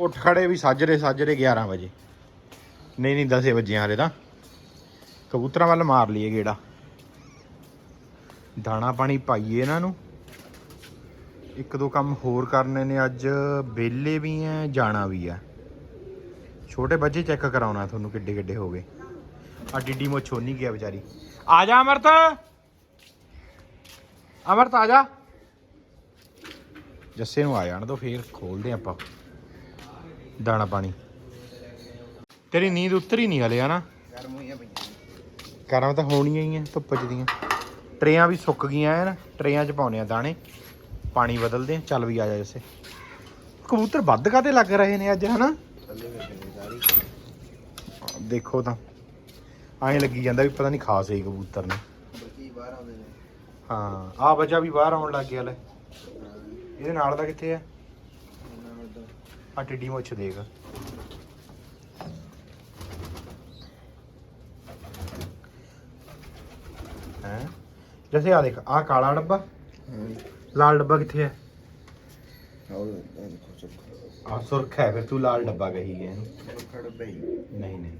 ਉੱਠ ਖੜੇ ਵੀ ਸਾਜਰੇ ਸਾਜਰੇ 11 ਵਜੇ। ਨਹੀਂ ਨਹੀਂ 10 ਵਜੇ ਹਾਲੇ ਤਾਂ। ਕਬੂਤਰਾਂ ਵੱਲ ਮਾਰ ਲਈਏ ਗੇੜਾ। ਦਾਣਾ ਪਾਣੀ ਪਾਈਏ ਇਹਨਾਂ ਨੂੰ। ਇੱਕ ਦੋ ਕੰਮ ਹੋਰ ਕਰਨੇ ਨੇ ਅੱਜ। ਬੇਲੇ ਵੀ ਐ, ਜਾਣਾ ਵੀ ਐ। ਛੋਟੇ ਬੱਚੇ ਚੈੱਕ ਕਰਾਉਣਾ ਤੁਹਾਨੂੰ ਕਿੱਡੇ ਕਿੱਡੇ ਹੋ ਗਏ। ਆ ਡਿੱਡੀ ਮੋਛੋ ਨਹੀਂ ਗਿਆ ਵਿਚਾਰੀ। ਆ ਜਾ ਅਮਰਤ। ਅਮਰਤ ਆ ਜਾ। ਜੱਸੇ ਨੂੰ ਆ ਜਾਣ ਦੋ, ਫੇਰ ਖੋਲਦੇ ਆਪਾਂ। ਦਾਣਾ ਪਾਣੀ। ਤੇਰੀ ਨੀਂਦ ਉਤਰੀ ਨਹੀਂ ਹਲੇ ਹਨਾ? ਗਰਮ ਹੋਈਆਂ ਪਈਆਂ ਤਾਂ ਹੋਣੀਆਂ ਹੀ ਐ ਧੁੱਪ ਚ ਦੀਆਂ। ਟਰੇਆਂ ਵੀ ਸੁੱਕ ਗਈਆਂ ਐ ਨਾ ਟਰੇਆਂ ਚ ਪਾਉਣੇ ਆ ਦਾਣੇ। ਪਾਣੀ ਬਦਲਦੇ ਆ ਚੱਲ ਵੀ ਆ ਜਾ ਜੱਸੇ। ਕਬੂਤਰ ਵੱਧ ਕਾਤੇ ਲੱਗ ਰਹੇ ਨੇ ਅੱਜ ਹਨਾ? ਦੇਖੋ ਤਾਂ। ਐਂ ਲੱਗੀ ਜਾਂਦਾ ਵੀ ਪਤਾ ਨਹੀਂ ਖਾਸ ਹੀ ਕਬੂਤਰ ਨੇ। ਨੇ। ਹਾਂ ਆ ਬੱਚਾ ਵੀ ਬਾਹਰ ਆਉਣ ਲੱਗ ਗਿਆ ਲੈ। ਇਹਦੇ ਨਾਲ ਦਾ ਕਿੱਥੇ ਆ? ਨੂੰ ਆ ਟਿੱਡੀ ਮੁੱਛ ਦੇਖ। ਹੈ? ਜੈਸੇ ਆ ਦੇਖ ਆ ਕਾਲਾ ਡੱਬਾ। ਲਾਲ ਡੱਬਾ ਕਿੱਥੇ ਹੈ ਆ ਸੁਰਖ ਹੈ ਫਿਰ ਤੂੰ ਲਾਲ ਡੱਬਾ ਕਹੀ ਗਿਆ ਨਹੀਂ ਨਹੀਂ।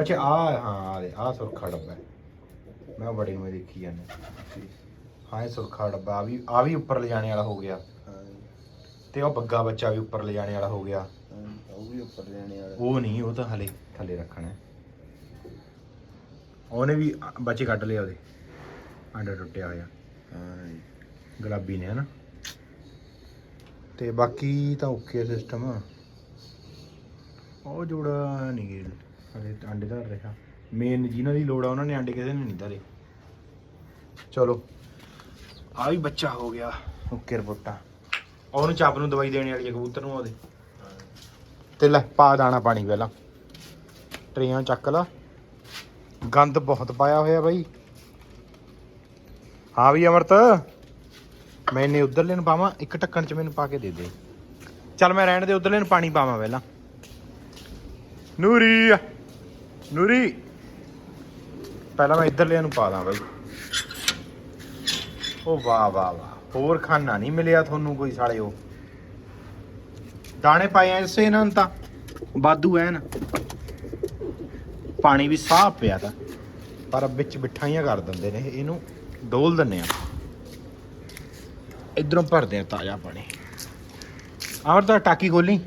ਅੱਛਾ ਆ ਹਾਂ ਆ ਦੇ ਆ ਸੁਰਖਾ ਡੱਬਾ। ਮੈਂ ਬੜੀ ਨੂੰ ਦੇਖੀ ਜਾਂਦਾ। ਹਾਂ ਇਹ ਸੁਰਖਾ ਡੱਬਾ ਆ ਵੀ ਆ ਵੀ ਉੱਪਰ ਲਿਜਾਣੇ ਵਾਲਾ ਹੋ ਗਿਆ। ਤੇ ਉਹ ਬੱਗਾ ਬੱਚਾ ਵੀ ਉੱਪਰ ਲਿਜਾਣੇ ਵਾਲਾ ਹੋ ਗਿਆ। ਉਹ ਵੀ ਉੱਪਰ ਜਾਣੇ ਵਾਲਾ। ਉਹ ਨਹੀਂ ਉਹ ਤਾਂ ਹਲੇ ਥੱਲੇ ਰੱਖਣਾ। ਹੈ। ਉਹਨੇ ਵੀ ਬੱਚੇ ਕੱਢ ਲਿਆ ਉਹਦੇ। ਆਂਡਾ ਟੁੱਟਿਆ ਹੋਇਆ। ਹਾਂ ਜੀ। ਗੁਲਾਬੀ ਨੇ ਹਨਾ? ਤੇ ਬਾਕੀ ਤਾਂ ਓਕੇ ਸਿਸਟਮ ਉਹ ਜੋੜਾ ਨਹੀਂ ਗੇ ਹਲੇ ਤਾਂ ਆਂਡੇ ਧਰ ਰਿਹਾ। ਮੇਨ ਜਿਨ੍ਹਾਂ ਦੀ ਲੋੜ ਆ ਉਹਨਾਂ ਨੇ ਆਂਡੇ ਕਿਸੇ ਨੇ ਨਹੀਂ ਧਰੇ। ਚਲੋ। ਆ ਵੀ ਬੱਚਾ ਹੋ ਗਿਆ। ਓਕੇ ਰਿਪੋਰਟਾਂ। ਉਹਨੂੰ ਚੱਪ ਨੂੰ ਦਵਾਈ ਦੇਣ ਵਾਲੀ ਹੈ ਕਬੂਤਰ ਨੂੰ ਉਹਦੇ। ਤੇ ਲੈ, ਪਾ ਦਾਣਾ ਪਾਣੀ ਪਹਿਲਾਂ। ਟਰੇਆਂ ਚੱਕ ਲਾ। ਗੰਦ ਬਹੁਤ ਪਾਇਆ ਹੋਇਆ ਬਾਈ। ਹਾਂ ਵੀ ਅਮਰਤ ਮੈਨੇ ਉਧਰਲੇ ਨੂੰ ਪਾਵਾਂ, ਇੱਕ ਢੱਕਣ ਚ ਮੈਨੂੰ ਪਾ ਕੇ ਦੇ ਦੇ। ਚੱਲ ਮੈਂ ਰਹਿਣ ਦੇ, ਉਧਰਲੇ ਨੂੰ ਪਾਣੀ ਪਾਵਾਂ ਪਹਿਲਾਂ। ਨੂਰੀ ਨੂਰੀ। ਪਹਿਲਾਂ ਮੈਂ ਇਧਰਲੇ ਨੂੰ ਪਾ ਦਾਂ ਬਾਈ। ਉਹ ਵਾਹ ਵਾਹ ਵਾਹ। ਹੋਰ ਖਾਣਾ ਨਹੀਂ ਮਿਲਿਆ ਤੁਹਾਨੂੰ ਕੋਈ ਸਾਲਿਓ। ਦਾਣੇ ਪਾਏ ਐ ਇਸੇ ਇਹਨਾਂ ਨੂੰ ਤਾਂ। ਬਾਦੂ ਐਨ। ਪਾਣੀ ਵੀ ਸਾਫ਼ ਪਿਆ ਤਾਂ। ਪਰ ਵਿੱਚ ਮਿਠਾਈਆਂ ਕਰ ਦਿੰਦੇ ਨੇ ਇਹਨੂੰ ਡੋਲ ਦਿੰਨੇ ਆ। ਇਧਰੋਂ ਭਰਦੇ ਆ ਤਾਜ਼ਾ ਪਾਣੀ। ਆਵਰ ਤਾਂ ਟਾਕੀ ਖੋਲੀ।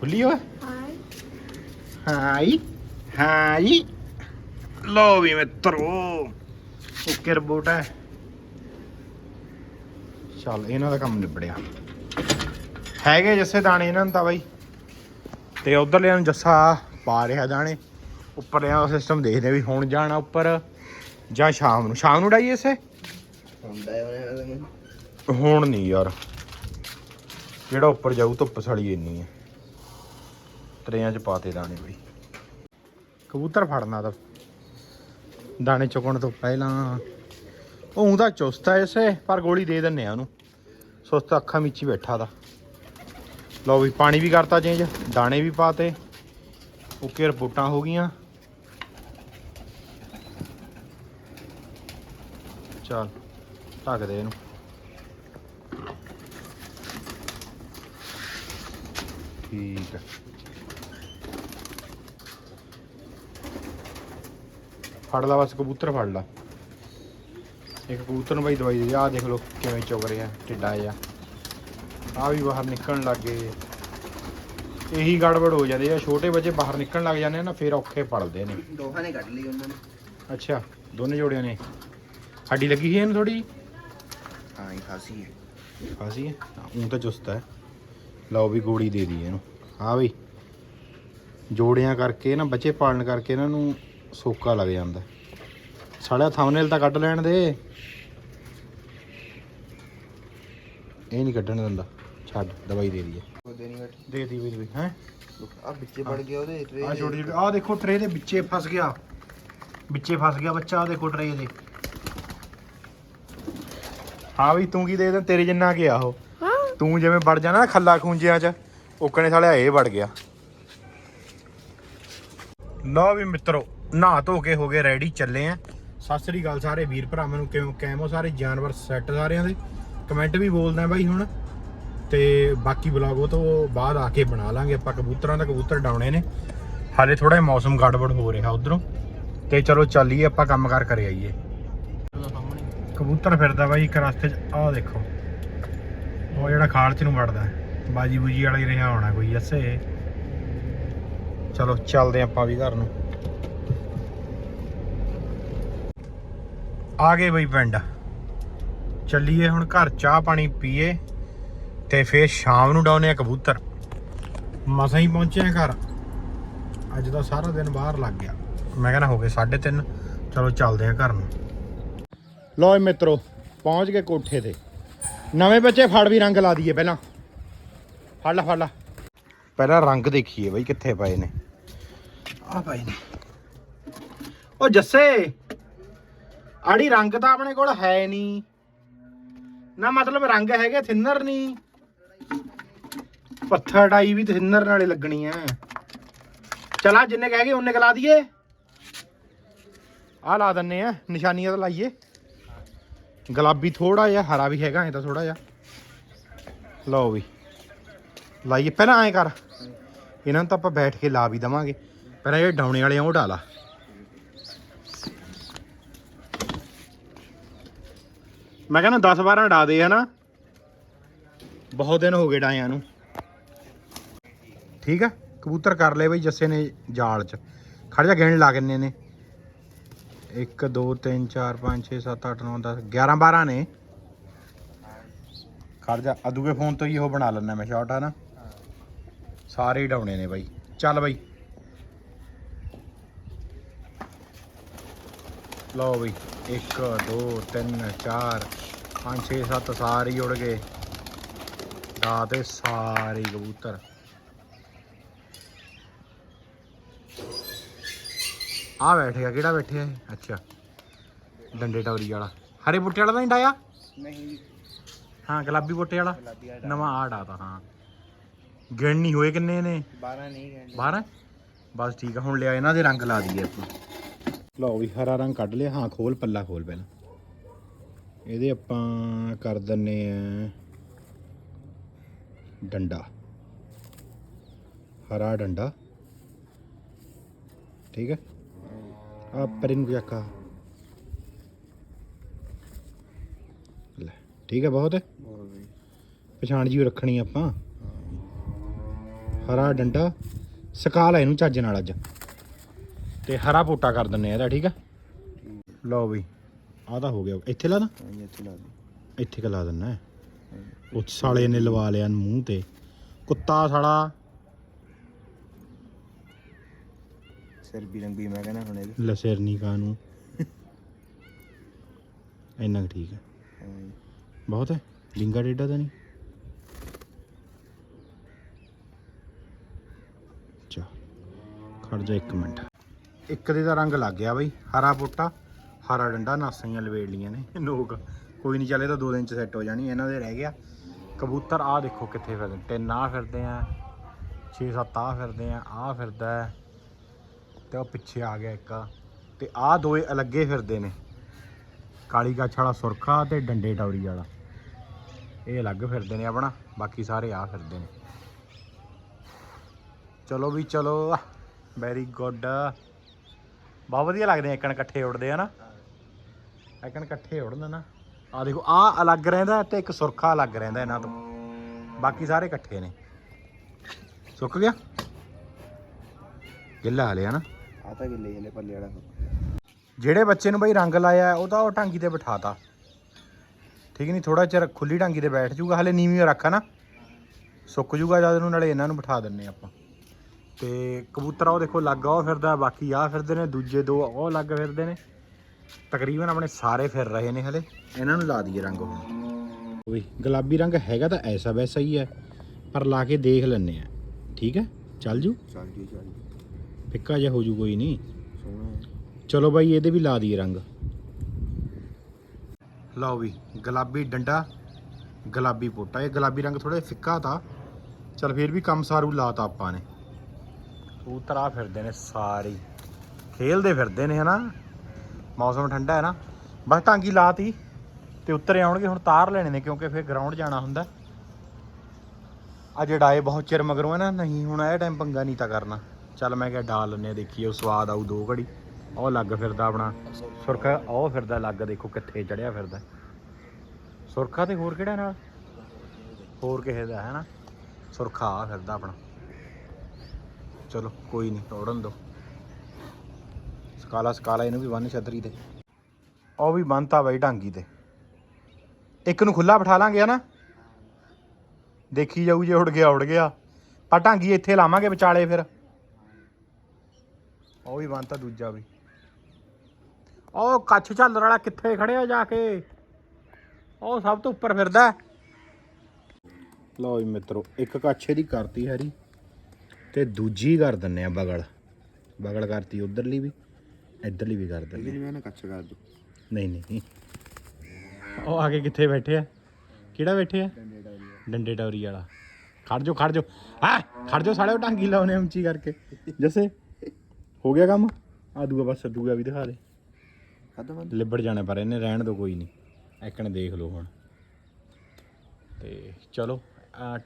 ਖੁੱਲੀ ਓਏ? ਹਾਈ ਹਾਈ ਲੋ ਵੀ ਮਿੱਤਰੋ। ਓਕੇ ਰਿਪੋਰਟ ਹੈ। ਚੱਲ ਇਹਨਾਂ ਦਾ ਕੰਮ ਨਿਬੜਿਆ। ਹੈਗੇ ਜੱਸੇ ਦਾਣੇ ਇਹਨਾਂ ਨੂੰ ਤਾਂ ਬਾਈ। ਤੇ ਉਧਰਲੇ ਨੂੰ ਜੱਸਾ ਪਾ ਰਿਹਾ ਦਾਣੇ। ਉੱਪਰ ਆ ਸਿਸਟਮ ਦੇਖਦੇ ਵੀ ਹੁਣ ਜਾਣਾ ਉੱਪਰ ਜਾਂ ਸ਼ਾਮ ਨੂੰ। ਸ਼ਾਮ ਨੂੰ ਡਾਈਏ ਇਸੇ ਹੁਣ ਨਹੀਂ ਯਾਰ। ਜਿਹੜਾ ਉੱਪਰ ਜਾਊ ਧੁੱਪ ਸੜੀ ਇੰਨੀ ਹੈ। ਟਰੇਆਂ 'ਚ ਪਾਤੇ ਦਾਣੇ ਬਈ। ਕਬੂਤਰ ਫੜਨਾ ਤਾਂ। ਦਾਣੇ ਚੁਕਣ ਤੋਂ ਪਹਿਲਾਂ। ਉਹ ਉਹਦਾ ਚੁਸਤ ਹੈ ਇਸੇ, ਪਰ ਗੋਲੀ ਦੇ ਦਿੰਨੇ ਆ ਉਹਨੂੰ। ਸੁਸਤ ਅੱਖਾਂ ਵਿੱਚ ਹੀ ਬੈਠਾ ਦਾ ਲਓ ਵੀ, ਪਾਣੀ ਵੀ ਕਰਤਾ ਚੇਂਜ ਦਾਣੇ ਵੀ ਪਾਤੇ। ਓਕੇ, ਰਿਪੋਰਟਾਂ ਹੋ ਗਈਆਂ। ਚੱਲ ਢੱਕ ਦੇ ਇਹਨੂੰ। ਠੀਕ ਹੈ ਫੜ ਲਾ ਬਸ ਕਬੂਤਰ ਫੜ ਲਾ। ਇੱਕ ਕਬੂਤਰ ਨੂੰ ਬਾਈ ਦਵਾਈ ਦੇ ਆ ਦੇਖ ਲਓ ਕਿਵੇਂ ਚੁਗ ਰਿਹਾ ਟਿੱਡਾ ਜਿਹਾ ਆ ਵੀ ਬਾਹਰ ਨਿਕਲਣ ਲੱਗ ਗਏ। ਇਹੀ ਗੜਬੜ ਹੋ ਜਾਂਦੀ ਆ। ਛੋਟੇ ਬੱਚੇ ਬਾਹਰ ਨਿਕਲਣ ਲੱਗ ਜਾਂਦੇ ਆ ਨਾ ਫਿਰ ਔਖੇ ਪੜਦੇ ਨੇ। ਦੋਹਾਂ ਨੇ ਕੱਢ ਲਈ ਉਹਨਾਂ ਨੇ। ਅੱਛਾ ਦੋਨੇ ਜੋੜਿਆਂ ਨੇ। ਹੱਡੀ ਲੱਗੀ ਸੀ ਇਹਨੂੰ ਥੋੜੀ ਹਾਂ ਇਹ ਖਾਸੀ ਹੈ। ਖਾਸੀ ਹੈ? ਉਹ ਤਾਂ ਚੁਸਤ ਹੈ। ਲਓ ਵੀ ਗੋਲੀ ਦੇ ਦੀ ਇਹਨੂੰ। ਹਾਂ ਬਈ ਜੋੜਿਆਂ ਕਰਕੇ ਨਾ ਬੱਚੇ ਪਾਲਣ ਕਰਕੇ ਇਹਨਾਂ ਨੂੰ ਸੋਕਾ ਲੱਗ ਜਾਂਦਾ। ਸਾਲਿਆ ਥੰਬਨੇਲ ਤਾਂ ਕੱਢ ਲੈਣ ਦੇ। ਇਹ ਨਹੀਂ ਕੱਢਣ ਦਿੰਦਾ। ਛੱਡ ਦਵਾਈ ਦੇ ਦਈਏ। ਉਹਦੇ ਨਹੀਂ ਬੈਠੀ। ਦੇ ਦੀ ਵੀ ਹੈ? ਆ ਵਿੱਚੇ ਵੜ ਗਿਆ ਉਹਦੇ ਟਰੇ ਆ ਛੋਟੀ ਛੋਟੀ ਆ ਦੇਖੋ ਟਰੇ ਦੇ ਵਿੱਚੇ ਫਸ ਗਿਆ। ਵਿੱਚੇ ਫਸ ਗਿਆ ਬੱਚਾ ਆ ਦੇਖੋ ਟਰੇ ਦੇ। ਹਾਂ ਵੀ ਤੂੰ ਕੀ ਦੇ ਦੇ ਤੇਰੇ ਜਿੰਨਾ ਗਿਆ ਉਹ। ਤੂੰ ਜਿਵੇਂ ਵੜ ਜਾਣਾ ਨਾ ਖੱਲਾ ਖੂੰਜਿਆਂ ਚ ਓਕਣੇ ਸਾਲਿਆ ਇਹ ਵੜ ਗਿਆ। ਲਓ ਵੀ ਮਿੱਤਰੋ ਨਹਾ ਧੋ ਕੇ ਹੋ ਗਏ ਰੈਡੀ ਚੱਲੇ ਆ। ਸਤਿ ਸ੍ਰੀ ਅਕਾਲ ਸਾਰੇ ਵੀਰ ਭਰਾਵਾਂ ਨੂੰ, ਕਿਵੇਂ ਕੈਮੋ ਸਾਰੇ? ਜਾਨਵਰ ਸੈੱਟ ਸਾਰਿਆਂ ਦੇ। ਕਮੈਂਟ ਵੀ ਬੋਲਦਾ ਬਾਈ ਹੁਣ। ਤੇ ਬਾਕੀ ਵਲੌਗ ਉਹ ਤੋਂ ਬਾਅਦ ਆ ਕੇ ਬਣਾ ਲਾਂਗੇ ਆਪਾਂ। ਕਬੂਤਰਾਂ ਦਾ ਕਬੂਤਰ ਡਾਉਣੇ ਨੇ। ਹਾਲੇ ਥੋੜਾ ਜਿਹਾ ਮੌਸਮ ਗੜਬੜ ਹੋ ਰਿਹਾ ਉਧਰੋਂ। ਤੇ ਚਲੋ ਚੱਲੀਏ, ਆਪਾਂ ਕੰਮਕਾਰ ਕਰ ਆਈਏ। ਕਬੂਤਰ ਫਿਰਦਾ ਬਾਈ ਇੱਕ ਰਸਤੇ 'ਚ। ਆਹ ਦੇਖੋ। ਉਹ ਜਿਹੜਾ ਖਾਲਚ ਨੂੰ ਵੜਦਾ। ਬਾਜੀ ਬੂਜੀ ਵਾਲਾ ਹੀ ਰਿਹਾ ਹੋਣਾ ਕੋਈ ਐਸੇ ਚਲੋ ਚੱਲਦੇ ਆਪਾਂ ਵੀ ਘਰ ਨੂੰ। ਆ ਗਏ ਬਈ ਪਿੰਡ। ਚੱਲੀਏ ਹੁਣ ਘਰ, ਚਾਹ ਪਾਣੀ ਪੀਏ ਤੇ ਫੇਰ ਸ਼ਾਮ ਨੂੰ ਡਾਉਨੇ ਆ ਕਬੂਤਰ। ਮਸਾਂ ਹੀ ਪਹੁੰਚੇ ਆ ਘਰ। ਅੱਜ ਦਾ ਸਾਰਾ ਦਿਨ ਬਾਹਰ ਲੱਗ ਗਿਆ। ਮੈਂ ਕਹਿੰਦਾ ਹੋ ਗਏ 3:30 ਚਲੋ ਚੱਲਦੇ ਆ ਘਰ ਨੂੰ। ਲਓ ਮਿੱਤਰੋ, ਪਹੁੰਚ ਗਏ ਕੋਠੇ ਤੇ। ਨਵੇਂ ਬੱਚੇ ਫੜ ਵੀ ਰੰਗ ਲਾ ਦਈਏ ਪਹਿਲਾਂ। ਫੜ ਲਾ ਫੜ ਲਾ। ਪਹਿਲਾਂ ਰੰਗ ਦੇਖੀਏ ਬਈ ਕਿੱਥੇ ਪਏ ਨੇ। ਆ ਪਏ ਨੇ। ਉਹ ਜੱਸੇ! ਆੜੀ ਰੰਗ ਤਾਂ ਆਪਣੇ ਕੋਲ ਹੈ ਨਹੀਂ। ਨਾ ਮਤਲਬ ਰੰਗ ਹੈਗੇ ਥਿਨਰ ਨਹੀਂ। ਪੱਥਰ ਡਾਈ ਵੀ ਥਿਨਰ ਨਾਲੇ ਲੱਗਣੀ ਐ। ਚਲਾ ਜਿੰਨੇ ਕਹਿ ਗਏ ਉਹਨੇ ਕਲਾ ਦਈਏ। ਆ ਲਾ ਦਿੰਨੇ ਆ, ਨਿਸ਼ਾਨੀਆਂ ਤਾਂ ਲਾਈਏ। ਗੁਲਾਬੀ ਥੋੜਾ ਜਿਹਾ, ਹਰਾ ਵੀ ਹੈਗਾ, ਐ ਤਾਂ ਥੋੜਾ ਜਿਹਾ। ਲਓ ਵੀ, ਲਾਈਏ। ਪਹਿਲਾਂ ਐਂ ਕਰ, ਇਹਨਾਂ ਨੂੰ ਤਾਂ ਆਪਾਂ ਬੈਠ ਕੇ ਲਾ ਵੀ ਦਵਾਂਗੇ। ਪਹਿਲਾਂ ਇਹ ਡਾਉਣੇ ਵਾਲੇ ਆ, ਉਹ ਡਾਲਾ ਮੈਂ ਕਹਿੰਦਾ 10 12 ਡਾ ਦੇ, ਹਨਾ? ਬਹੁਤ ਦਿਨ ਹੋ ਗਏ ਡਾਇਆਂ ਨੂੰ। ਠੀਕ ਆ? ਕਬੂਤਰ ਕਰ ਲਏ ਬਈ ਜੱਸੇ ਨੇ ਜਾਲ 'ਚ। ਖੜ ਜਾ, ਗਿਣ ਲਾ ਕਿੰਨੇ ਨੇ। 1 2 3 4 5 6 7 8 9 10 11 12 ਨੇ। ਖੜ ਜਾ ਅਦੂਗੇ ਫੋਨ ਤੋਂ ਹੀ ਉਹ ਬਣਾ ਲੈਣਾ ਮੈਂ ਸ਼ਾਟ ਆ ਨਾ ਸਾਰੇ ਡਾਉਣੇ ਨੇ ਬਾਈ। ਚੱਲ ਬਾਈ। ਲਓ ਬਈ 1 2 3 4 5 6 7 ਸਾਰੇ ਹੀ ਉੜ ਗਏ। ਦਾ ਤੇ ਸਾਰੇ ਕਬੂਤਰ। ਆ ਬੈਠ ਗਿਆ ਕਿਹੜਾ ਬੈਠਿਆ ਇਹ? ਅੱਛਾ। ਡੰਡੇ ਟੌਰੀ ਵਾਲਾ। ਹਰੇ ਬੁੱਟੇ ਵਾਲਾ ਤਾਂ ਨਹੀਂ ਡਾਇਆ ਨਹੀਂ। ਹਾਂ ਗੁਲਾਬੀ ਬੁੱਟੇ ਵਾਲਾ। ਨਵਾਂ ਆ ਡਾਤਾ ਹਾਂ। ਗਿਣ ਨਹੀਂ ਹੋਏ ਕਿੰਨੇ ਨੇ? 12 ਨਹੀਂ ਕਹਿੰਦੇ 12 ਬਸ ਠੀਕ ਆ ਹੁਣ ਲਿਆ ਇਹਨਾਂ ਦੇ ਰੰਗ ਲਾ ਦਈਏ ਆਪਾਂ। ਲਓ ਵੀ ਹਰਾ ਰੰਗ ਕੱਢ ਲਿਆ। ਹਾਂ ਖੋਲ ਪੱਲਾ ਖੋਲ ਪਹਿਲਾਂ। ਇਹਦੇ ਆਪਾਂ ਕਰ ਦਿੰਨੇ ਆ ਡੰਡਾ। ਹਰਾ ਡੰਡਾ। ਠੀਕ ਹੈ? ਆ ਪਰਿੰਗ ਜਾਕਾ ਲੈ ਠੀਕ ਹੈ ਬਹੁਤ? ਹੈ ਵੀ। ਪਛਾਣ ਜੀ ਰੱਖਣੀ ਆਪਾਂ। ਹਰਾ ਡੰਡਾ। ਸਕਾ ਲੈ ਇਹਨੂੰ ਚੱਜ ਨਾਲ ਅੱਜ। ਤੇ ਹਰਾ ਪੋਟਾ ਕਰ ਦਿੰਨੇ ਆ ਇਹਦਾ ਠੀਕ ਆ ਲਓ ਬਈ। ਆਹ ਤਾਂ ਹੋ ਗਿਆ ਇੱਥੇ ਲਾ ਦਾਂ? ਹਾਂ ਜੀ ਇੱਥੇ ਲਾ ਦੇ ਇੱਥੇ ਕ ਲਾ ਦਿੰਨਾ ਉਹ ਸਾਲੇ ਨੇ ਲਵਾ ਲਿਆ ਮੂੰਹ ਤੇ। ਕੁੱਤਾ ਸਾਲਾ। ਸਿਰ ਵੀ ਰੰਗੀ ਮੈਂ ਕਹਿੰਦਾ ਹੁਣ ਇਹਦੇ। ਲਸਰਨੀ ਕਾਨੂੰ। ਇੰਨਾ ਕੁ ਠੀਕ ਹੈ। ਬਹੁਤ ਹੈ? ਡਿੰਗਾ ਡੇਡਾ ਤਾਂ ਨਹੀਂ? ਚਾ ਖੜ ਜਾ ਇੱਕ ਮਿੰਟ। ਇੱਕ ਦੇ ਦਾ ਰੰਗ ਲੱਗ ਗਿਆ ਬਈ ਹਰਾ ਪੋਟਾ। ਹਰਾ ਡੰਡਾ ਨਾਸਾਂ ਲਵੇੜ ਲੀਆਂ ਨੇ ਨੋਕ ਕੋਈ ਨਹੀਂ ਚੱਲੇ ਤਾਂ ਦੋ ਦਿਨ ਚ ਸੈੱਟ ਹੋ ਜਾਣੀ ਇਹਨਾਂ ਦੇ ਰਹਿ ਗਿਆ। ਕਬੂਤਰ ਆ ਦੇਖੋ ਕਿੱਥੇ ਫਿਰਦੇ ਤਿੰਨ ਆ ਫਿਰਦੇ ਆ 6-7 ਆ ਫਿਰਦੇ ਆ ਆ ਫਿਰਦਾ ਹੈ, ਤੇ ਉਹ ਪਿੱਛੇ ਆ ਗਿਆ ਇੱਕ ਤੇ ਆ ਦੋਏ ਅਲੱਗੇ ਫਿਰਦੇ ਨੇ। ਕਾਲੀ ਗੱਛ ਵਾਲਾ ਸੁਰਖਾ ਤੇ ਡੰਡੇ ਟੌਰੀ ਵਾਲਾ। ਇਹ ਅਲੱਗ ਫਿਰਦੇ ਨੇ ਆਪਣਾ ਬਾਕੀ ਸਾਰੇ ਆ ਫਿਰਦੇ ਨੇ। ਚਲੋ ਵੀ ਚਲੋ ਵੈਰੀ ਗੁੱਡ। ਬਹੁਤ ਵਧੀਆ ਲੱਗਦੇ ਆ ਇੱਕਣ ਇਕੱਠੇ ਉੜਦੇ ਆ ਨਾ। ਇੱਕਣ ਇਕੱਠੇ ਉੜਨ ਨਾ। ਆ ਦੇਖੋ ਆ ਅਲੱਗ ਰਹਿੰਦਾ ਤੇ ਇੱਕ ਸੁਰਖਾ ਅਲੱਗ ਰਹਿੰਦਾ ਇਹਨਾਂ ਤੋਂ। ਬਾਕੀ ਸਾਰੇ ਇਕੱਠੇ ਨੇ। ਸੁੱਕ ਗਿਆ? ਗਿੱਲਾ ਹਲੇ ਨਾ। ਆ ਤਾਂ ਗਿੱਲੇ ਹਲੇ ਪੱਲੇ ਵਾਲਾ ਜਿਹੜੇ ਬੱਚੇ ਨੂੰ ਬਈ ਰੰਗ ਲਾਇਆ ਉਹ ਤਾਂ ਉਹ ਟਾਂਗੀ ਤੇ ਬਿਠਾਤਾ। ਠੀਕ ਨਹੀਂ ਥੋੜਾ ਚਿਰ ਖੁੱਲੀ ਟਾਂਗੀ ਤੇ ਬੈਠ ਜੂਗਾ ਹਲੇ ਨੀਵੀਂ ਰੱਖਾ ਨਾ। ਸੁੱਕ ਜੂਗਾ ਜਦ ਨੂੰ ਨਾਲੇ ਇਹਨਾਂ ਨੂੰ ਬਿਠਾ ਦਿੰਨੇ ਆਪਾਂ। ਤੇ ਕਬੂਤਰ ਉਹ ਦੇਖੋ ਲੱਗਾ ਉਹ ਫਿਰਦਾ ਬਾਕੀ ਆ ਫਿਰਦੇ ਨੇ ਦੂਜੇ ਦੋ ਉਹ ਲੱਗ ਫਿਰਦੇ ਨੇ। ਤਕਰੀਬਨ ਆਪਣੇ ਸਾਰੇ ਫਿਰ ਰਹੇ ਨੇ ਹਲੇ। ਇਹਨਾਂ ਨੂੰ ਲਾ ਦਈਏ ਰੰਗ ਹੁਣ। ਓਏ ਗੁਲਾਬੀ ਰੰਗ ਹੈਗਾ ਤਾਂ ਐਸਾ ਵੈਸਾ ਹੀ ਹੈ ਪਰ ਲਾ ਕੇ ਦੇਖ ਲੈਣੇ ਆ ਠੀਕ ਹੈ? ਚੱਲ ਜੂ? ਚੱਲ ਜੀ ਚੱਲ ਜੀ। ਫਿੱਕਾ ਜਿਹਾ ਹੋ ਜੂ ਕੋਈ ਨਹੀਂ। ਸੋਹਣਾ। ਚਲੋ ਬਾਈ ਇਹਦੇ ਵੀ ਲਾ ਦਈਏ ਰੰਗ। ਲਓ ਵੀ ਗੁਲਾਬੀ ਡੰਡਾ ਗੁਲਾਬੀ ਪੋਟਾ। ਇਹ ਗੁਲਾਬੀ ਰੰਗ ਥੋੜਾ ਫਿੱਕਾ ਤਾ। ਚਲ ਫਿਰ ਵੀ ਕੰਮ ਸਾਰੂ ਲਾਤਾ ਆਪਾਂ ਨੇ। ਕਬੂਤਰ ਆ ਫਿਰਦੇ ਨੇ ਸਾਰੇ। ਖੇਲਦੇ ਫਿਰਦੇ ਨੇ ਹਨਾ। ਮੌਸਮ ਠੰਡਾ ਹੈ ਨਾ। ਬਸ ਟਾਂਗੀ ਲਾਤੀ ਤੇ ਉੱਤਰੇ ਆਉਣਗੇ, ਹੁਣ ਤਾਰ ਲੈਣੇ ਨੇ ਕਿਉਂਕਿ ਫਿਰ ਗਰਾਊਂਡ ਜਾਣਾ ਹੁੰਦਾ। ਆ ਜੜਾਏ ਬਹੁਤ ਚਿਰ ਮਗਰੋਂ ਹੈ ਨਾ, ਨਹੀਂ ਹੁਣ ਇਹ ਟਾਈਮ ਪੰਗਾ ਨਹੀਂ ਤਾਂ ਕਰਨਾ। ਚੱਲ ਮੈਂ ਕਿਹਾ ਡਾਲ ਲੈਨੇ ਆ ਦੇਖੀਏ ਉਹ ਸਵਾਦ ਆਊ ਦੋ ਘੜੀ। ਉਹ ਲੱਗ ਫਿਰਦਾ ਆਪਣਾ। ਸੁਰਖਾ, ਉਹ ਫਿਰਦਾ ਲੱਗ, ਦੇਖੋ ਕਿੱਥੇ ਚੜਿਆ ਫਿਰਦਾ। ਸੁਰਖਾ ਤੇ ਹੋਰ ਕਿਹੜਾ ਨਾਲ? ਹੋਰ ਕਿਸੇ ਦਾ ਹੈ ਨਾ। ਸੁਰਖਾ ਆ ਫਿਰਦਾ ਆਪਣਾ। ਚਲੋ, ਕੋਈ ਨਹੀਂ, ਤੋੜਨ ਦੋ। ਕਾਲਾ ਸਕਾਲਾ ਇਹਨੂੰ ਵੀ ਬੰਨ ਛਤਰੀ ਤੇ। ਉਹ ਵੀ ਬੰਨਤਾ ਬਾਈ ਢਾਂਗੀ ਤੇ। ਇੱਕ ਨੂੰ ਖੁੱਲਾ ਬਿਠਾ ਲਾਂਗੇ ਨਾ ਦੇਖੀ ਜਾਊ ਜੇ ਉੜ ਗਿਆ ਉੜ ਗਿਆ। ਪਰ ਢਾਂਗੀ ਇੱਥੇ ਲਾਵਾਂਗੇ ਵਿਚਾਲੇ ਫਿਰ। ਉਹ ਵੀ ਬੰਨਤਾ ਦੂਜਾ ਵੀ। ਉਹ ਕੱਛ ਝੱਲਰ ਵਾਲਾ ਕਿੱਥੇ ਖੜਿਆ ਜਾ ਕੇ? ਉਹ ਸਭ ਤੋਂ ਉੱਪਰ ਫਿਰਦਾ। ਹੈ। ਲਓ ਜੀ ਮਿੱਤਰੋ, ਇੱਕ ਕੱਛੇ ਦੀ ਕਰਤੀ ਹੈਰੀ ਤੇ ਦੂਜੀ ਕਰ ਦਿੰਨੇ ਆ ਬਗਲ। ਬਗਲ ਕਰਤੀ ਉਧਰਲੀ ਵੀ। ਇੱਧਰਲੀ ਵੀ ਕਰ ਦਿੰਨੇ ਇਹਦੀ ਮੈਂ ਨਾ ਕੱਚ ਕਰ ਦੂ ਨਹੀਂ ਨਹੀਂ। ਉਹ ਆਗੇ ਕਿੱਥੇ ਬੈਠੇ ਆ? ਕਿਹੜਾ ਬੈਠੇ ਆ? ਡੰਡੇ ਟੌਰੀ ਵਾਲਾ। ਖੜ ਜਾ ਖੜ ਜਾ ਹਾਂ ਖੜ ਜਾ ਸਾਲੇ ਉਹ ਟਾਂਗੀ ਲਾਉਨੇ ਉੱਚੀ ਕਰਕੇ। ਜੱਸੇ ਹੋ ਗਿਆ ਕੰਮ? ਆ ਦੂਆ ਬਸ ਦੂਆ ਵੀ ਦਿਖਾ ਦੇ। ਬੰਦ? ਲਿਬੜ ਜਾਣਾ ਪਰ ਇਹਨੇ ਰਹਿਣ ਦੋ ਕੋਈ ਨਹੀਂ। ਐਕਣ ਦੇਖ ਲਓ ਹੁਣ। ਤੇ ਚਲੋ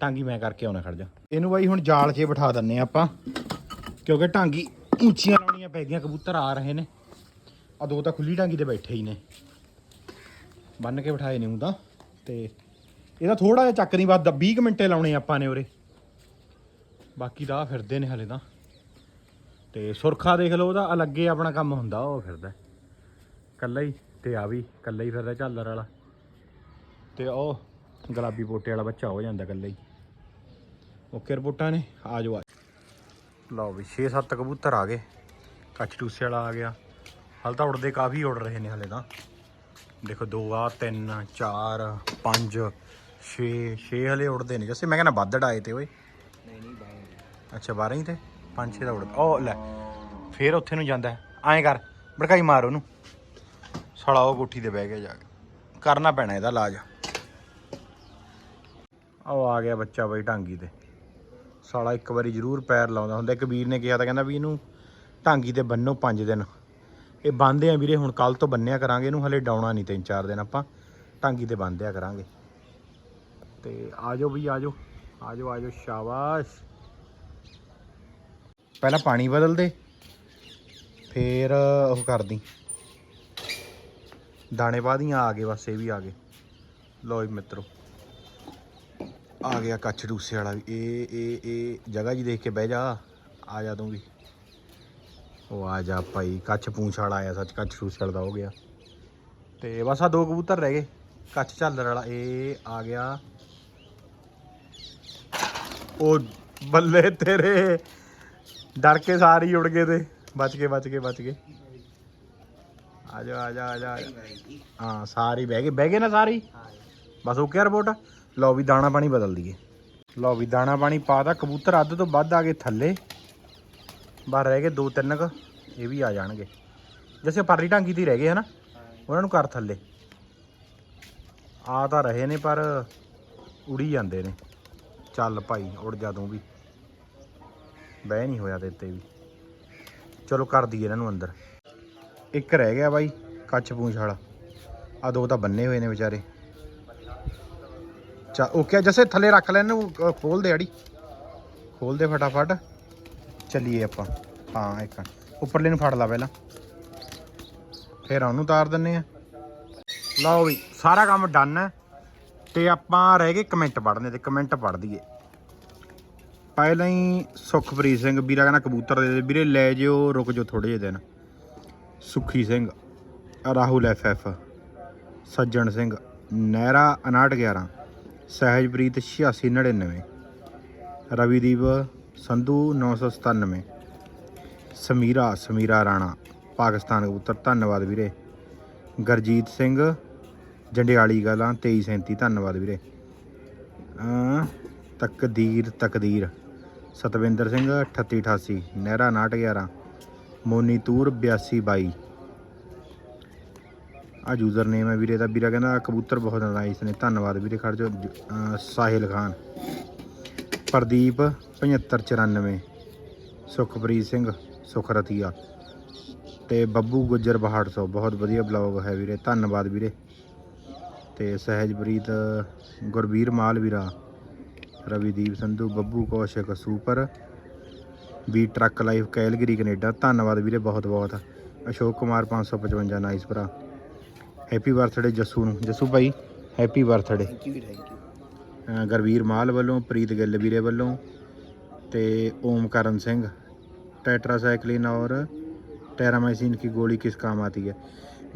ਟਾਂਗੀ ਮੈਂ ਕਰਕੇ ਆਉਣਾ ਖੜ ਜਾ। ਇਹਨੂੰ ਬਾਈ ਹੁਣ ਜਾਲ 'ਚ ਬਿਠਾ ਦਿੰਨੇ ਆ ਆਪਾਂ। ਕਿਉਂਕਿ ਟਾਂਗੀ ਉੱਚੀਆਂ ਲਾਉਣੀਆਂ ਪੈ ਗਈਆਂ, ਕਬੂਤਰ ਆ ਰਹੇ ਨੇ। ਆ ਦੋ ਤਾਂ ਖੁੱਲੀ ਟਾਂਗੀ ਤੇ ਬੈਠੇ ਹੀ ਨੇ। ਬੰਨ ਕੇ ਬਿਠਾਏ ਨੇ ਹੁੰਦਾ ਤੇ। ਇਹਦਾ ਥੋੜਾ ਜਿਹਾ ਚੱਕ ਨਹੀਂ ਵੱਧ 20 ਕੁ ਮਿੰਟੇ ਲਾਉਣੇ ਆਪਾਂ ਨੇ ਉਰੇ। ਬਾਕੀ ਦਾ ਫਿਰਦੇ ਨੇ ਹਲੇ ਤਾਂ। ਤੇ ਸੁਰਖਾ ਦੇਖ ਲਓ, ਉਹਦਾ ਅਲੱਗੇ ਆਪਣਾ ਕੰਮ ਹੁੰਦਾ, ਉਹ ਫਿਰਦਾ। ਕੱਲਾ ਹੀ, ਤੇ ਆ ਵੀ ਕੱਲਾ ਹੀ ਫਿਰਦਾ ਝਾਲਰ ਵਾਲਾ। ਤੇ ਉਹ ਗੁਲਾਬੀ ਪੋਟੇ ਵਾਲਾ ਬੱਚਾ ਹੋ ਜਾਂਦਾ ਕੱਲਾ ਹੀ। ਓਕੇ ਰਿਪੋਰਟਾਂ ਨੇ, ਆ ਜਾਓ ਆ ਜਾਓ। ਲਓ ਵੀ 6-7 ਕਬੂਤਰ ਆ ਗਏ। ਕੱਚ ਟੂਸੇ ਵਾਲਾ ਆ ਗਿਆ। ਹਲ ਤਾਂ ਉੜਦੇ ਕਾਫੀ ਉੜ ਰਹੇ ਨੇ ਹਲੇ ਤਾਂ। ਦੇਖੋ 2 ਆ 3 4 5 6 6 ਹਲੇ ਉੜਦੇ ਨੇ। ਜੈਸੇ ਮੈਂ ਕਹਿੰਦਾ ਵੱਧ ਡਾਏ ਤੇ ਓਏ। ਨਹੀਂ ਨਹੀਂ ਬਾਹਰ ਅੱਛਾ 12 ਹੀ ਤੇ? 5 6 ਦਾ ਉੜ ਉਹ ਲੈ ਫੇਰ ਉੱਥੇ ਨੂੰ ਜਾਂਦਾ ਐਂ ਕਰ ਭੜਕਾਈ ਮਾਰ ਉਹਨੂੰ। ਸਾਲਾ ਉਹ ਕੋਠੀ ਤੇ ਬਹਿ ਗਿਆ ਜਾ ਕੇ। ਕਰਨਾ ਪੈਣਾ ਇਹਦਾ ਇਲਾਜ। ਉਹ ਆ ਗਿਆ ਬੱਚਾ ਬਈ ਢਾਂਗੀ ਤੇ। ਸਾਲਾ ਇੱਕ ਵਾਰੀ ਜ਼ਰੂਰ ਪੈਰ ਲਾਉਂਦਾ ਹੁੰਦਾ। ਇੱਕ ਵੀਰ ਨੇ ਕਿਹਾ ਤਾਂ ਕਹਿੰਦਾ ਵੀ ਇਹਨੂੰ ਟਾਂਗੀ ਤੇ ਬੰਨੋ 5 ਦਿਨ। ਇਹ ਬੰਨਦੇ ਆ ਵੀਰੇ, ਹੁਣ ਕੱਲ ਤੋਂ ਬੰਨਿਆ ਕਰਾਂਗੇ, ਇਹਨੂੰ ਹਲੇ ਡਾਉਣਾ ਨਹੀਂ ਤਿੰਨ ਚਾਰ ਦਿਨ ਆਪਾਂ। ਟਾਂਗੀ ਤੇ ਬੰਨਦਿਆ ਕਰਾਂਗੇ। ਤੇ ਆਜੋ ਵੀ ਆਜੋ। ਆਜੋ ਆਜੋ, ਸ਼ਾਬਾਸ਼। ਪਹਿਲਾਂ ਪਾਣੀ ਬਦਲ ਦੇ, ਫੇਰ ਉਹ ਕਰਦੀ ਦਾਣੇ ਪਾਦੀਆਂ ਆ ਗਏ ਬਸ, ਇਹ ਵੀ ਆ ਗਏ। ਲਓ ਜੀ ਮਿੱਤਰੋ, ਆ ਗਿਆ ਕੱਛ ਡੂਸੇ ਵਾਲਾ ਵੀ। ਇਹ ਇਹ ਇਹ ਜਗ੍ਹਾ ਜੀ ਦੇਖ ਕੇ ਬਹਿ ਜਾ। ਆ ਜਾ ਤੂੰ ਵੀ। ਉਹ ਆ ਜਾ ਭਾਈ, ਕੱਛ ਪੂੰਛ ਵਾਲਾ ਆਇਆ ਸੱਚ, ਕੱਛ ਡੂਸੇ ਵਾਲਾ ਦਾ ਹੋ ਗਿਆ। ਤੇ ਬਸ ਆ ਦੋ ਕਬੂਤਰ ਰਹਿ ਗਏ, ਕੱਛ ਝਾਲਰ ਵਾਲਾ, ਇਹ ਆ ਗਿਆ। ਉਹ ਬੱਲੇ ਤੇਰੇ, ਡਰ ਕੇ ਸਾਰੇ ਹੀ ਉੜ ਗਏ ਤੇ, ਬਚ ਕੇ ਬਚ ਕੇ ਬਚ ਕੇ ਆ ਜਾ ਆ ਜਾ ਆ ਜਾ ਹਾਂ, ਸਾਰੇ ਬਹਿ ਗਏ ਬਹਿ ਗਏ ਨਾ ਸਾਰੇ ਬਸ ਓਕੇ ਰਿਪੋਰਟ ਲਓ ਵੀ ਦਾਣਾ ਪਾਣੀ ਬਦਲ ਦਈਏ। ਲਓ ਵੀ ਦਾਣਾ ਪਾਣੀ ਪਾਦਾ ਕਬੂਤਰ ਅੱਧ ਤੋਂ ਵੱਧ ਆ ਗਏ ਥੱਲੇ। ਬਾਹਰ ਰਹਿ ਗਏ ਦੋ ਤਿੰਨ ਕ ਇਹ ਵੀ ਆ ਜਾਣਗੇ। ਜਿਵੇਂ ਪਰਲੀ ਢਾਂਗੀ ਤੇ ਹੀ ਰਹਿ ਗਏ ਹਨਾ? ਉਹਨਾਂ ਨੂੰ ਕਰ ਥੱਲੇ। ਆ ਤਾਂ ਰਹੇ ਨੇ ਪਰ ਉੜੀ ਜਾਂਦੇ ਨੇ। ਚੱਲ ਭਾਈ ਉੜ ਜਾ ਤੂੰ ਵੀ। ਬਹਿ ਨਹੀਂ ਹੋਇਆ ਤੇ ਤੇ ਵੀ। ਚਲੋ ਕਰ ਦਈਏ ਇਹਨਾਂ ਨੂੰ ਅੰਦਰ। ਇੱਕ ਰਹਿ ਗਿਆ ਬਾਈ ਕੱਚ ਪੂੰਛ ਵਾਲਾ। ਆ ਦੋ ਤਾਂ ਬੰਨੇ ਹੋਏ ਨੇ ਵਿਚਾਰੇ। ਚਾ ਓਕੇ ਜਸੇ ਥੱਲੇ ਰੱਖ ਲੈ ਇਹਨੂੰ ਅ, ਖੋਲ ਦੇ ਅੜੀ ਖੋਲ ਦੇ ਫਟਾਫਟ। ਚੱਲੀਏ ਆਪਾਂ। ਹਾਂ, ਇੱਕ ਉੱਪਰਲੇ ਨੂੰ ਫੜ ਲਾ ਪਹਿਲਾਂ। ਫਿਰ ਉਹਨੂੰ ਉਤਾਰ ਦਿੰਨੇ ਆ। ਲਓ ਵੀ, ਸਾਰਾ ਕੰਮ ਡਨ ਹੈ। ਤੇ ਆਪਾਂ ਰਹਿ ਗਏ ਕਮੈਂਟ ਪੜ੍ਹਨੇ ਤੇ ਕਮੈਂਟ ਪੜ੍ਹ ਦਈਏ। ਪਹਿਲਾਂ ਹੀ ਸੁਖਪ੍ਰੀਤ ਸਿੰਘ ਵੀਰਾ ਕਹਿੰਦਾ ਕਬੂਤਰ ਦੇ ਦੇ। ਵੀਰੇ ਲੈ ਜਿਓ, ਰੁਕ ਜਾਓ ਥੋੜੇ ਜਿਹੇ ਦਿਨ। ਸੁਖੀ ਸਿੰਘ, ਰਾਹੁਲ ਐਫ ਐਫ ਸੱਜਣ ਸਿੰਘ, ਨਹਿਰਾ 5911 ਸਹਿਜਪ੍ਰੀਤ 8699 ਰਵੀਦੀਪ ਸੰਧੂ 997 ਸਮੀਰਾ ਸਮੀਰਾ ਰਾਣਾ, ਪਾਕਿਸਤਾਨ ਕਬੂਤਰ, ਧੰਨਵਾਦ ਵੀਰੇ। ਗਰਜੀਤ ਸਿੰਘ, ਜੰਡਿਆਲੀ ਗਾਲਾਂ 2337 ਧੰਨਵਾਦ ਵੀਰੇ। ਤਕਦੀਰ ਤਕਦੀਰ। ਸਤਵਿੰਦਰ ਸਿੰਘ 3888 ਨਹਿਰਾ 5911 ਮੋਨੀ ਤੂਰ 8222 ਆ ਯੂਜ਼ਰ ਨੇਮ ਹੈ ਵੀਰੇ ਦਾ ਵੀਰਾ ਕਹਿੰਦਾ ਕਬੂਤਰ ਬਹੁਤ ਨਾਈਸ ਨੇ ਧੰਨਵਾਦ ਵੀਰੇ ਖੜ ਜੋ ਸਾਹਿਲ ਖਾਨ। ਪ੍ਰਦੀਪ 7594 ਸੁਖਪ੍ਰੀਤ ਸਿੰਘ ਸੁਖਰਤੀਆ ਤੇ ਬੱਬੂ ਗੁੱਜਰ ਬਹਾੜ ਸੌ ਬਹੁਤ ਵਧੀਆ ਬਲੌਗ ਹੈ ਵੀਰੇ, ਧੰਨਵਾਦ ਵੀਰੇ। ਤੇ Sahajpreet Gurveer Malveera, Ravideep Sandhu, Babbu Kaushik, super, V truck life Calgary Canada. ਧੰਨਵਾਦ ਵੀਰੇ ਬਹੁਤ ਬਹੁਤ। ਅਸ਼ੋਕ ਕੁਮਾਰ 555 ਨਾਈਸ ਭਰਾ। ਹੈਪੀ ਬਰਥਡੇ ਜੱਸੂ ਨੂੰ। ਜੱਸੂ ਭਾਈ happy birthday thank you thank you Gurveer Mal ਵੱਲੋਂ ਪ੍ਰੀਤ ਗਿੱਲ ਵੀਰੇ ਵੱਲੋਂ ਤੇ ਓਮਕਰਨ ਸਿੰਘ ਟੈਟਰਾਸਾਈਕਲਿਨ ਔਰ ਟੈਰਾਮਾਈਸਿਨ ਕੀ ਗੋਲੀ ਕਿਸ ਕੰਮ ਆਤੀ ਹੈ?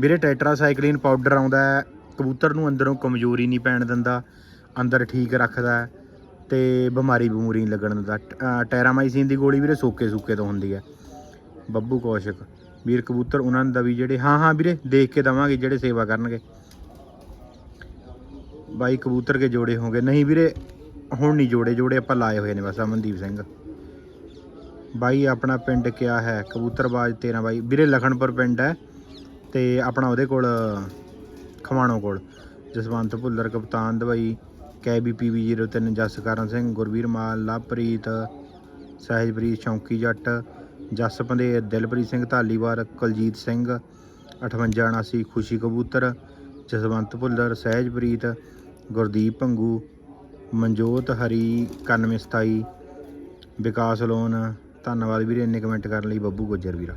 ਵੀਰੇ ਟੈਟਰਾਸਾਈਕਲਿਨ ਪਾਊਡਰ ਆਉਂਦਾ ਹੈ ਕਬੂਤਰ ਨੂੰ ਅੰਦਰੋਂ ਕਮਜ਼ੋਰੀ ਨਹੀਂ ਪੈਣ ਦਿੰਦਾ ਅੰਦਰ ਠੀਕ ਰੱਖਦਾ ਹੈ ਤੇ ਬਿਮਾਰੀ ਬਮੂਰੀ ਨਹੀਂ ਲੱਗਣ ਦਿੰਦਾ। ਟ- ਅ, ਟੈਰਾਮਾਈਸਿਨ ਦੀ ਗੋਲੀ ਵੀਰੇ ਸੋਕੇ ਸੂਕੇ ਤੋਂ ਹੁੰਦੀ ਹੈ। ਬੱਬੂ ਕੌਸ਼ਕ ਵੀਰ ਕਬੂਤਰ ਉਹਨਾਂ ਦਾ ਵੀ ਜਿਹੜੇ ਹਾਂ ਹਾਂ ਵੀਰੇ ਦੇਖ ਕੇ ਦਵਾਂਗੇ ਜਿਹੜੇ ਸੇਵਾ ਕਰਨਗੇ। ਬਾਈ ਕਬੂਤਰ ਕੇ ਜੋੜੇ ਹੋਗੇ ਨਹੀਂ ਵੀਰੇ, ਹੁਣ ਨਹੀਂ ਜੋੜੇ ਜੋੜੇ ਆਪਾਂ ਲਾਏ ਹੋਏ ਨੇ ਬਸ ਅਮਨਦੀਪ ਸਿੰਘ। ਬਾਈ ਆਪਣਾ ਪਿੰਡ ਕਿਆ ਹੈ? ਕਬੂਤਰਬਾਜ 13 ਬਾਈ। ਵੀਰੇ ਲਖਣਪੁਰ ਪਿੰਡ ਹੈ ਤੇ ਆਪਣਾ ਉਹਦੇ ਕੋਲ ਖਮਾਣੋ ਕੋਲ। ਜਸਵੰਤ ਭੁੱਲਰ, ਕਪਤਾਨ ਦਵਾਈ ਕੈਬੀ ਪੀਵੀ 03 ਜਸਕਰਨ ਸਿੰਘ, ਗੁਰਵੀਰ ਮਾਲ, ਲਵਪ੍ਰੀਤ, ਸਹਿਜਪ੍ਰੀਤ ਸ਼ੌਂਕੀ ਜੱਟ, ਜਸ ਪੰਧੇਰ, ਦਿਲਪ੍ਰੀਤ ਸਿੰਘ ਧਾਲੀਵਾਲ, ਕੁਲਜੀਤ ਸਿੰਘ 5879 ਖੁਸ਼ੀ ਕਬੂਤਰ, ਜਸਵੰਤ ਭੁੱਲਰ, ਸਹਿਜਪ੍ਰੀਤ ਗੁਰਦੀਪ ਭੰਗੂ ਮਨਜੋਤ ਹਰੀ 9127 ਵਿਕਾਸ ਲੋਨ। ਧੰਨਵਾਦ ਵੀਰੇ ਇੰਨੇ ਕਮੈਂਟ ਕਰਨ ਲਈ ਬੱਬੂ ਗੁੱਜਰ ਵੀਰਾ।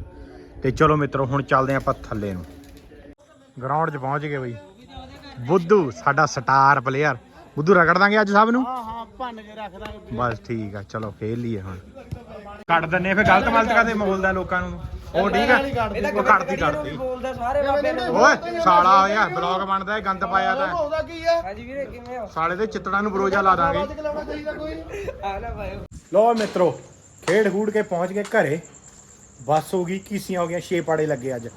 ਤੇ ਚਲੋ ਮਿੱਤਰੋ, ਹੁਣ ਚੱਲਦੇ ਆਪਾਂ ਥੱਲੇ ਨੂੰ। ਗਰਾਊਂਡ 'ਚ ਪਹੁੰਚ ਗਏ ਬਈ। ਬੁੱਧੂ, ਸਾਡਾ ਸਟਾਰ ਪਲੇਅਰ ਬੁੱਧੂ, ਰਗੜ ਦਾਂਗੇ ਅੱਜ ਸਭ ਨੂੰ? ਹਾਂ ਹਾਂ ਭੰਨ ਕੇ ਰੱਖ ਦਾਂਗੇ ਬਸ ਠੀਕ ਆ, ਚਲੋ ਖੇਲ ਲਈਏ ਹੁਣ। ਕੱਢ ਦਿੰਨੇ ਫੇ ਗਲਤ ਮਲਤ ਕਰਦੇ ਬੋਲਦਾ ਲੋਕਾਂ ਨੂੰ। ਉਹ ਠੀਕ ਆ। ਉਹ ਕੱਢਦੀ ਕੱਢਦੀ ਬੋਲਦਾ ਸਾਰੇ ਬਾਬੇ ਨੂੰ। ਓਏ ਸਾਲਾ ਹੋਇਆ ਬਲੌਗ ਬਣਦਾ ਹੈ ਗੰਦ ਪਾਇਆ ਤਾਂ। ਉਹਦਾ ਕੀ ਹੈ ਹਾਂਜੀ ਵੀਰੇ ਕਿਵੇਂ ਹੋ? ਸਾਲੇ ਦੇ ਚਿੱਤੜਾਂ ਨੂੰ ਬਰੋਜਾ ਲਾ ਦਾਂਗੇ। ਆ ਲੈ ਭਾਈ। ਲੋ ਮਿੱਤਰੋ ਖੇਡ ਖੂਡ ਕੇ ਪਹੁੰਚ ਗਏ ਘਰੇ। ਬੱਸ ਹੋ ਗਈ ਕੀਸੀਆਂ ਹੋ ਗਈਆਂ 6 ਪਾੜੇ ਲੱਗੇ ਅੱਜ।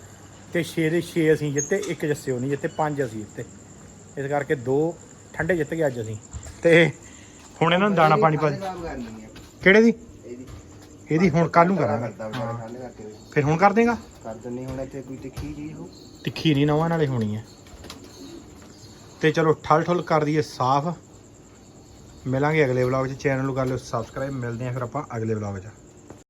ਤੇ 6 ਦੇ 6 ਅਸੀਂ ਜਿੱਤੇ ਇੱਕ ਜੱਸਿਓ ਨਹੀਂ ਜਿੱਤੇ ਪੰਜ ਅਸੀਂ ਜਿੱਤੇ। ਇਸ ਕਰਕੇ ਦੋ ਠੰਡੇ ਜਿੱਤ ਗਏ ਅੱਜ ਅਸੀਂ। ਤੇ ਹੁਣ ਇਹਨਾਂ ਨੂੰ ਦਾਣਾ ਪਾਣੀ ਪਾ ਹੈ ਕਿਹੜੇ ਦੀ? ਇਹਦੀ ਹੁਣ ਕੱਲ ਨੂੰ ਕਰਾਂਗੇ। ਕਰਦਾ ਵਿਚਾਰਾ ਠੰਡ ਕਰਕੇ। ਫਿਰ ਹੁਣ ਕਰ ਦੇਗਾ? ਕਰ ਦਿੰਨੀ ਹੁਣ ਇੱਥੇ ਕੋਈ ਤਿੱਖੀ ਜੀ ਹੋ ਤਿੱਖੀ ਨਹੀਂ ਨਵਾਂ ਨਾਲੇ ਹੋਣੀ ਹੈ। ਤੇ ਚਲੋ ਠਲ ਠੁਲ ਕਰ ਦਈਏ ਸਾਫ਼। ਮਿਲਾਂਗੇ ਅਗਲੇ ਵਲੌਗ 'ਚ। ਚੈਨਲ ਨੂੰ ਕਰ ਲਿਓ ਸਬਸਕ੍ਰਾਈਬ ਮਿਲਦੇ ਆਂ ਫਿਰ ਆਪਾਂ ਅਗਲੇ ਵਲੌਗ 'ਚ।